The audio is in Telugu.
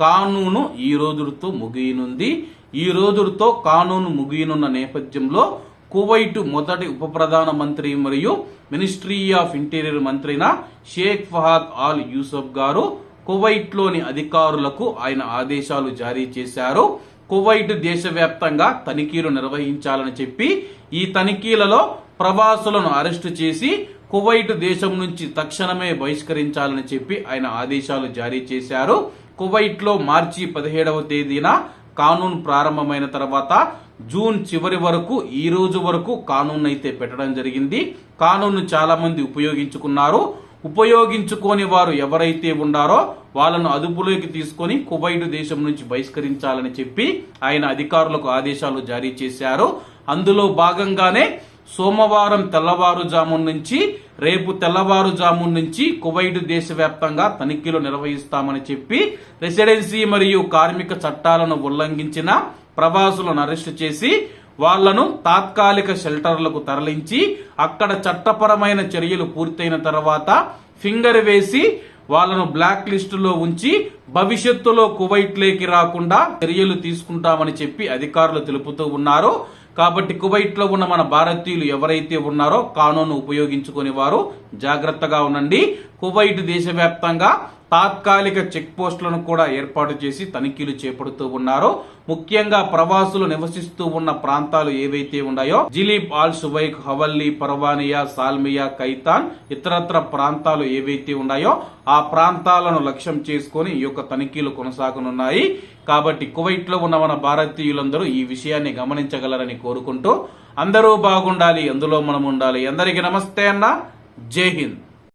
కానూను ఈ రోజుతో ముగియనుంది. ఈ రోజుతో కానూను ముగియనున్న నేపథ్యంలో కువైట్ మొదటి ఉప ప్రధాన మంత్రి మరియు మినిస్ట్రీ ఆఫ్ ఇంటీరియర్ మంత్రిన షేక్ ఫహాద్ ఆల్ యూసఫ్ గారు కువైట్లోని అధికారులకు ఆయన ఆదేశాలు జారీ చేశారు. కువైట్ దేశవ్యాప్తంగా తనిఖీలు నిర్వహించాలని చెప్పి ఈ తనిఖీలలో ప్రవాసులను అరెస్టు చేసి కువైట్ దేశం నుంచి తక్షణమే బహిష్కరించాలని చెప్పి ఆయన ఆదేశాలు జారీ చేశారు. కువైట్లో మార్చి పదిహేడవ తేదీన కానూన్ ప్రారంభమైన తర్వాత జూన్ చివరి వరకు ఈ రోజు వరకు కానూన్ అయితే పెట్టడం జరిగింది. కానూన్ను చాలా మంది ఉపయోగించుకున్నారు. ఉపయోగించుకోని వారు ఎవరైతే ఉండారో వాళ్ళను అదుపులోకి తీసుకొని కువైట్ దేశం నుంచి బహిష్కరించాలని చెప్పి ఆయన అధికారులకు ఆదేశాలు జారీ చేశారు. అందులో భాగంగానే సోమవారం తెల్లవారుజాము నుంచి రేపు తెల్లవారుజాము నుంచి కువైట్ దేశవ్యాప్తంగా తనిఖీలు నిర్వహిస్తామని చెప్పి రెసిడెన్సీ మరియు కార్మిక చట్టాలను ఉల్లంఘించిన ప్రవాసులను అరెస్టు చేసి వాళ్ళను తాత్కాలిక షెల్టర్లకు తరలించి అక్కడ చట్టపరమైన చర్యలు పూర్తయిన తర్వాత ఫింగర్ వేసి వాళ్ళను బ్లాక్ లిస్టులో ఉంచి భవిష్యత్తులో కువైట్లోకి రాకుండా చర్యలు తీసుకుంటామని చెప్పి అధికారులు తెలుపుతూ ఉన్నారు. కాబట్టి కువైట్లో ఉన్న మన భారతీయులు ఎవరైతే ఉన్నారో కానూను ఉపయోగించుకుని వారు జాగ్రత్తగా ఉండండి. కువైట్ దేశవ్యాప్తంగా తాత్కాలిక చెక్ పోస్టులను కూడా ఏర్పాటు చేసి తనిఖీలు చేపడుతూ ఉన్నారు ముఖ్యంగా ప్రవాసులు నివసిస్తూ ఉన్న ప్రాంతాలు ఏవైతే ఉన్నాయో Jleeb Al Shuyoukh Hawally Farwaniya Salmiya Khaitan ఇతరత్ర ప్రాంతాలు ఏవైతే ఉన్నాయో ఆ ప్రాంతాలను లక్ష్యం చేసుకొని ఈ యొక్క తనిఖీలు కొనసాగనున్నాయి. కాబట్టి కువైట్లో ఉన్న మన భారతీయులందరూ ఈ విషయాన్ని గమనించగలరని కోరుకుంటూ అందరూ బాగుండాలి అందులో మనం ఉండాలి. అందరికీ నమస్తే అన్న. జై హింద్.